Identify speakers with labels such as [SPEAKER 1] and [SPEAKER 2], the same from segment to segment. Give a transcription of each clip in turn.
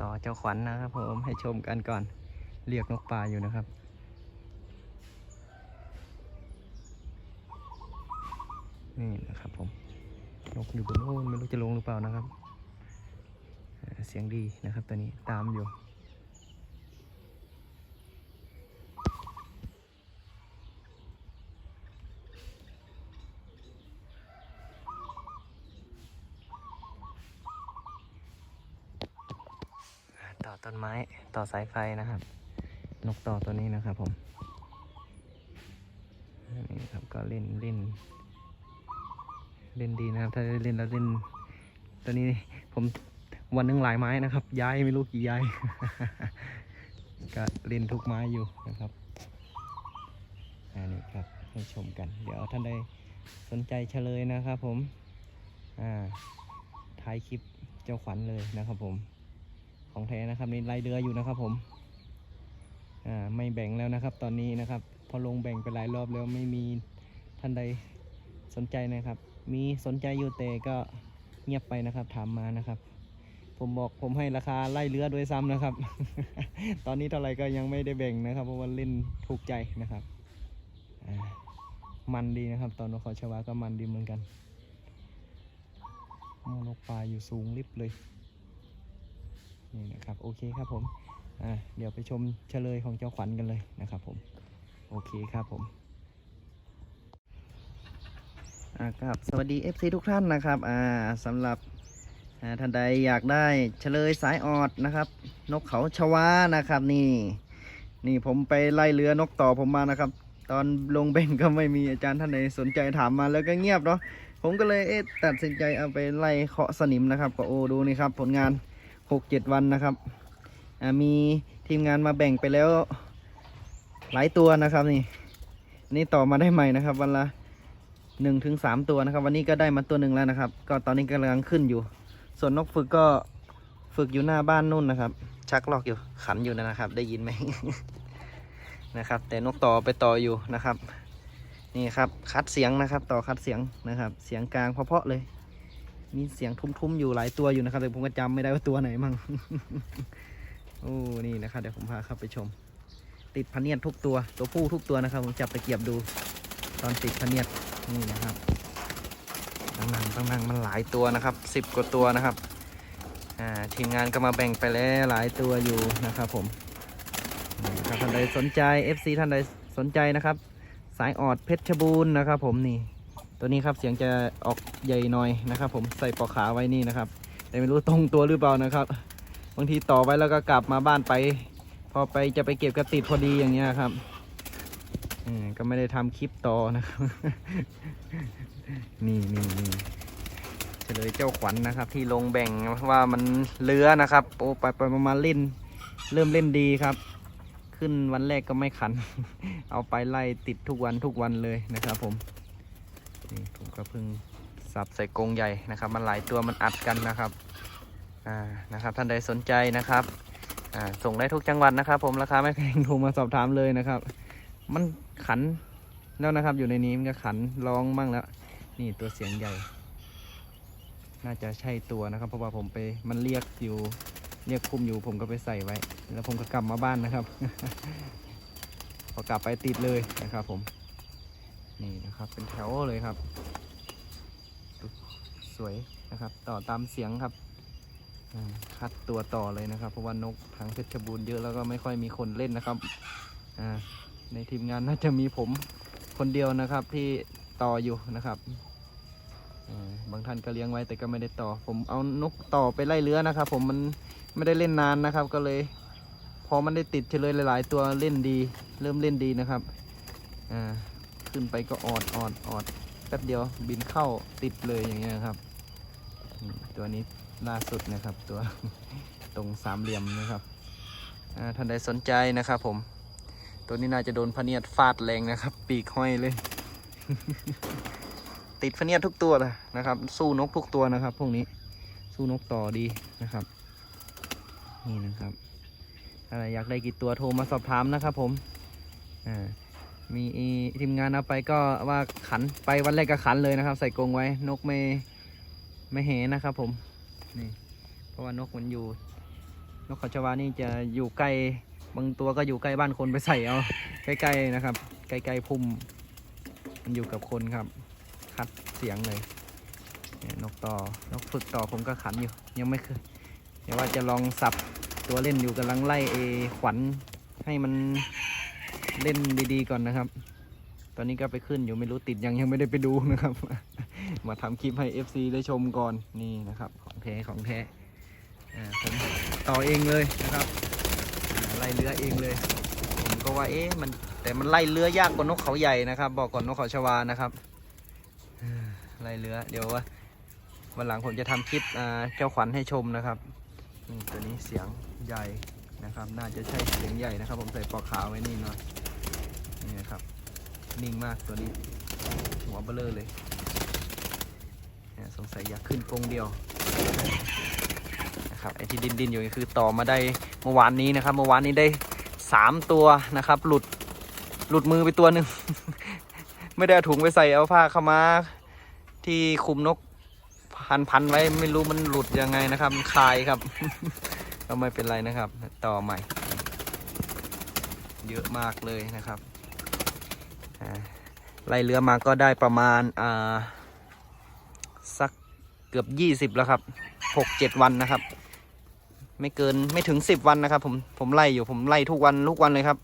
[SPEAKER 1] ต่อเจ้าขวัญนะครับผมให้ชมกันก่อนเรียกนกปลาอยู่นะครับ นี่นะครับผมนกอยู่บนโน้นไม่รู้จะลงหรือเปล่านะครับ เสียงดีนะครับตัวนี้ตามอยู่ ต่อต้นไม้ต่อสายไฟนะครับ นกต่อตัวนี้นะครับผมนี่ครับก็เล่นเล่น เล่นดีนะครับถ้าเล่นแล้วเล่น ตัวนี้ผมวันหนึงหลายไม้นะครับ ย้ายไม่รู้กี่ย้ายก็เล่นทุกไม้อยู่นะครับอันนี้ครับให้ชมกัน เดี๋ยวท่านใดสนใจเฉลยนะครับผมอ่าท้ายคลิปเจ้าขวัญเลยนะครับผม ของแท้นะครับนี่ไล่เดืออยู่นะครับ ผมอ่าไม่แบ่งแล้วนะครับ ตอนนี้นะครับพอลงแบ่งไปหลายรอบแล้วไม่มีท่านใดสนใจนะครับ มีสนใจอยู่แต่ก็เงียบไปนะครับ ถามมานะครับ ผมบอกผมให้ราคาไล่เรือด้วยซ้ำนะครับ ตอนนี้เท่าไหร่ก็ยังไม่ได้แบ่งนะครับ เพราะว่าเล่นถูกใจนะครับมันดีนะครับ ตอนนกเขาชวาก็มันดีเหมือนกันโอ้นกปลาอยู่สูงลิบเลย นี่นะครับโอเคครับผมอ่าเดี๋ยวไปชมเฉลยของเจ้าขวัญกันเลยนะครับผมโอเคครับผมอ่าครับสวัสดี FC ทุกท่านนะครับอ่าสำหรับท่านใดอยากได้เฉลยสายออดนะครับ นกเขาชวานะครับนี่ นี่ผมไปไล่เรือนกต่อผมมานะครับ ตอนลงเบ่งก็ไม่มีอาจารย์ท่านใดสนใจถามมาแล้วก็เงียบเนาะผมก็เลยเอ๊ะตัดสินใจเอาไปไล่เคาะสนิมนะครับก็โอ้ดูนี่ครับผลงาน หกเจ็ดวันนะครับอ่ามีทีมงานมาแบ่งไปแล้วหลายตัวนะครับนี่นี่ต่อมาได้ใหม่นะครับ วันละหนึ่งถึงสามตัวนะครับ วันนี้ก็ได้มาตัวหนึ่งแล้วนะครับ ก็ตอนนี้กำลังขึ้นอยู่ ส่วนนกฝึกก็ฝึกอยู่หน้าบ้านนู่นนะครับ ชักลอกอยู่ขันอยู่นะครับ ได้ยินไหมนะครับ แต่นกต่อไปต่ออยู่นะครับ นี่ครับคัดเสียงนะครับ ต่อคัดเสียงนะครับ เสียงกลางเพาะๆเลย มีเสียงทุ้มๆอยู่หลายตัวอยู่นะครับ แต่ผมก็จำไม่ได้ว่าตัวไหนมั่งโอ้นี่นะครับเดี๋ยวผมพาเข้าไปชม ติดพเนียดทุกตัวตัวผู้ทุกตัวนะครับ ผมจับตะเกียบดู ตอนติดพเนียดนี่นะครับตั้งนังตั้งนังมันหลายตัวนะครับสิบกว่าตัวนะครับอ่าทีมงานก็มาแบ่งไปแล้วหลายตัวอยู่นะครับ ผมท่านใดสนใจ FC ท่านใดสนใจนะครับ สายออดเพชรบูรณ์นะครับ ผมนี่ ตัวนี้ครับเสียงจะออกใหญ่หน่อยนะครับ ผมใส่ปลอกขาไว้นี่นะครับ แต่ไม่รู้ตรงตัวหรือเปล่านะครับ บางทีต่อไว้แล้วก็กลับมาบ้านไป พอไปจะไปเก็บกระติดพอดีอย่างเงี้ยครับอืมก็ไม่ได้ทำคลิปต่อนะครับ นี่นี่นี่เฉลยเจ้าขวัญนะครับ ที่ลงแบ่งว่ามันเลื้อนะครับโอ้ไปไปมาเล่น เริ่มเล่นดีครับ ขึ้นวันแรกก็ไม่ขัน เอาไปไล่ติดทุกวันทุกวันเลยนะครับผม ก็เพิ่งสับใส่กรงใหญ่นะครับ มันหลายตัวมันอัดกันนะครับอ่านะครับ ท่านใดสนใจนะครับอ่าส่งได้ทุกจังหวัดนะครับ ผมราคาไม่แพงโทรมาสอบถามเลยนะครับ มันขันแล้วนะครับ อยู่ในนี้มันก็ขันร้องมั่งแล้ว นี่ตัวเสียงใหญ่ น่าจะใช่ตัวนะครับ เพราะว่าผมไปมันเรียกอยู่เรียกคุมอยู่ผมก็ไปใส่ไว้ แล้วผมก็กลับมาบ้านนะครับ พอกลับไปติดเลยนะครับ ผม นี่นะครับ เป็นแถวเลยครับ วยนะครับ ต่อตามเสียงครับคัดตัวต่อเลยนะครับ เพราะว่านกทางเพชรบูรณ์เยอะแล้วก็ไม่ค่อยมีคนเล่นนะครับในทีมงานน่าจะมีผมคนเดียวนะครับที่ต่ออยู่นะครับบางท่านก็เลี้ยงไว้แต่ก็ไม่ได้ต่อ ผมเอานกต่อไปไล่เลื้อนะครับ ผมมันไม่ได้เล่นนานนะครับ ก็เลย พอมันได้ติดเฉลยหลาย ๆ ตัวเล่นดี เริ่มเล่นดีนะครับขึ้นไปก็ออดออดออดแป๊บเดียวบินเข้าติดเลยอย่างเงี้ยครับ ตัวนี้ล่าสุดนะครับตัวตรงสามเหลี่ยมนะครับอ่าท่านใดสนใจนะครับผม ตัวนี้น่าจะโดนพเนียดฟาดแรงนะครับ ปีกห้อยเลย ติดพเนียดทุกตัวเลยนะครับ สู้นกทุกตัวนะครับ พวกนี้สู้นกต่อดีนะครับ นี่นะครับอะไรอยากได้กี่ตัวโทรมาสอบถามนะครับ ผมอ่ามีทีมงานเอาไปก็ว่าขันไปวันแรกก็ขันเลยนะครับ ใส่กรงไว้นกไม่ ไม่เหนะครับผมนี่เพราะว่านกมันอยู่ นกเขาชวานี่จะอยู่ใกล้บางตัวก็อยู่ใกล้บ้านคนไปใส่เอาใกล้ๆนะครับ ใกล้ๆพุ่ม มันอยู่กับคนครับ คัดเสียงเลยเนี่ยนกต่อนกฝึกต่อผมก็ขันอยู่ ยังไม่เคยเดี๋ยวว่าจะลองสับตัวเล่นอยู่กำลังไล่เอขวัญให้มันเล่นดีๆก่อนนะครับ ตอนนี้ก็ไปขึ้นอยู่ไม่รู้ติดยังยังไม่ได้ไปดูนะครับ มาทำคลิปให้ FC ได้ชมก่อนนี่นะครับ ของแท้ของแท้ผมต่อเองเลยนะครับไล่เรือเองเลยผมก็ว่าเอ๊ะมันแต่มันไล่เรือยากกว่านกเขาใหญ่นะครับ บอกก่อนนกเขาชวานะครับไล่เรือเดี๋ยวว่าวันหลังผมจะทำคลิปเจ้าขวัญให้ชมนะครับตัวนี้เสียงใหญ่นะครับ น่าจะใช่เสียงใหญ่นะครับ ผมใส่ปลอกขาวไว้นี่หน่อยนี่นะครับ นิ่งมากตัวนี้ หัวเบลอเลยเนี่ยสงสัยอยากขึ้นกรงเดียวนะครับไอที่ดินดินๆอยู่นี่คือต่อมาได้เมื่อวานนี้นะครับ เมื่อวานนี้ได้สามตัวนะครับ หลุดหลุดมือไปตัวหนึ่ง ไม่ได้ถุงไปใส่เอาผ้าเข้ามาที่คุมนกพันพันๆไว้ไม่รู้มันหลุดยังไงนะครับคลายครับ ก็ไม่เป็นไรนะครับ ต่อใหม่ เยอะมากเลยนะครับ ไล่เรือมาก็ได้ประมาณอ่าสักเกือบยี่สิบแล้วครับหกเจ็ดวันนะครับ ไม่เกินไม่ถึงสิบวันนะครับ ผมผมไล่อยู่ผมไล่ทุกวันทุกวันเลยครับ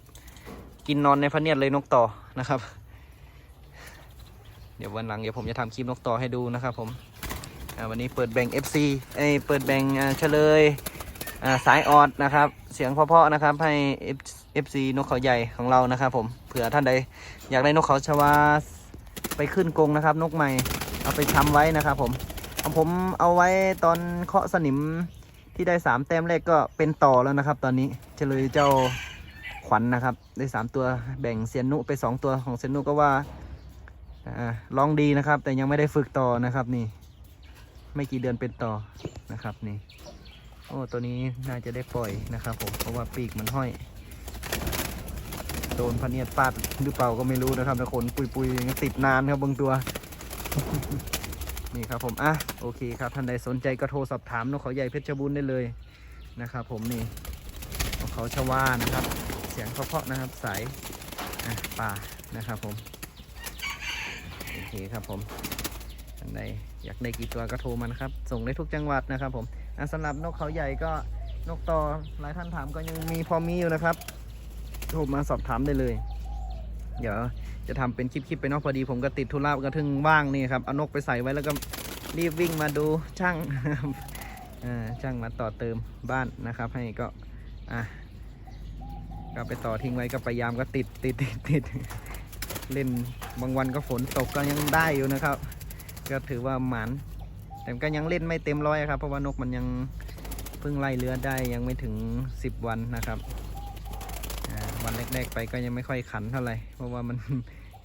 [SPEAKER 1] กินนอนในพระเนียดเลยนกต่อนะครับ เดี๋ยววันหลังเดี๋ยวผมจะทำคลิปนกต่อให้ดูนะครับ ผมวันนี้เปิดแบ่ง FC เอ้เปิดแบ่งเฉลย สายออดนะครับ เสียงเพาะๆนะครับ ให้ fc นกเขาใหญ่ของเรานะครับ ผมเผื่อท่านใดอยากได้นกเขาชวาไปขึ้นกรงนะครับ นกใหม่เอาไปทำไว้นะครับผมของผมเอาไว้ตอนเคาะสนิมที่ได้สามแต้มแรกก็เป็นต่อแล้วนะครับ ตอนนี้เฉลยเจ้าขวัญนะครับ ได้สามตัวแบ่งเซียนนุไปสองตัวของเซียนนุก็ว่าอาลองดีนะครับ แต่ยังไม่ได้ฝึกต่อนะครับนี่ ไม่กี่เดือนเป็นต่อนะครับนี่ โอ้ตัวนี้น่าจะได้ปล่อยนะครับผมเพราะว่าปีกมันห้อย โดนพเนียดฟาดหรือเปล่าก็ไม่รู้นะครับแต่ขนปุยๆยังติดนานครับบางตัว นี่ครับผมอะโอเคครับท่านใดสนใจก็โทรสอบถามนกเขาใหญ่เพชรบูรณ์ได้เลยนะครับผมนี่นกเขาชวานะครับ เสียงเพาะๆนะครับสายอะป่านะครับผมโอเคครับผมท่านใดอยากได้กี่ตัวก็โทรมานะครับ ส่งได้ทุกจังหวัดนะครับผม สำหรับนกเขาใหญ่ก็นกต่อหลายท่านถามก็ยังมีพอมีอยู่นะครับโทรมาสอบถามได้เลย เดี๋ยวจะทำเป็นคลิปๆไปเนอกพอดีผมก็ติดธุระก็ถึงว่างนี่ครับเอานกไปใส่ไว้แล้วก็รีบวิ่งมาดูช่างช่างมาต่อเติมบ้านนะครับ ให้ก็อะก็ไปต่อทิ้งไว้ก็พยายามก็ติดติดติดติดเล่นบางวันก็ฝนตกก็ยังได้อยู่นะครับ ก็ถือว่าหมัน แต่ก็ยังเล่นไม่เต็มร้อยครับ เพราะว่านกมันยังเพิ่งไล่เรือได้ยังไม่ถึง 10 วันนะครับวันแรกๆไปก็ยังไม่ค่อยขันเท่าไหร่เพราะว่ามัน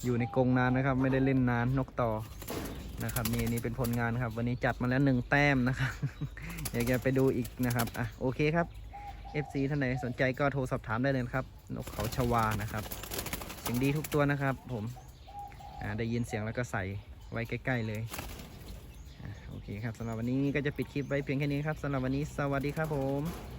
[SPEAKER 1] อยู่ในกรงนานนะครับ ไม่ได้เล่นนานนกต่อนะครับนี่นี่เป็นผลงานครับ วันนี้จัดมาแล้วหนึ่งแต้มนะครับอยากจะไปดูอีกนะครับอะโอเคครับ FC ท่านไหนสนใจก็โทรสอบถามได้เลยครับ นกเขาชวานะครับเสียงดีทุกตัวนะครับ ผมอ่าได้ยินเสียงแล้วก็ใส่ไว้ใกล้ ๆ เลย โอเคครับสำหรับวันนี้ก็จะปิดคลิปไว้เพียงแค่นี้ครับสำหรับวันนี้สวัสดีครับผม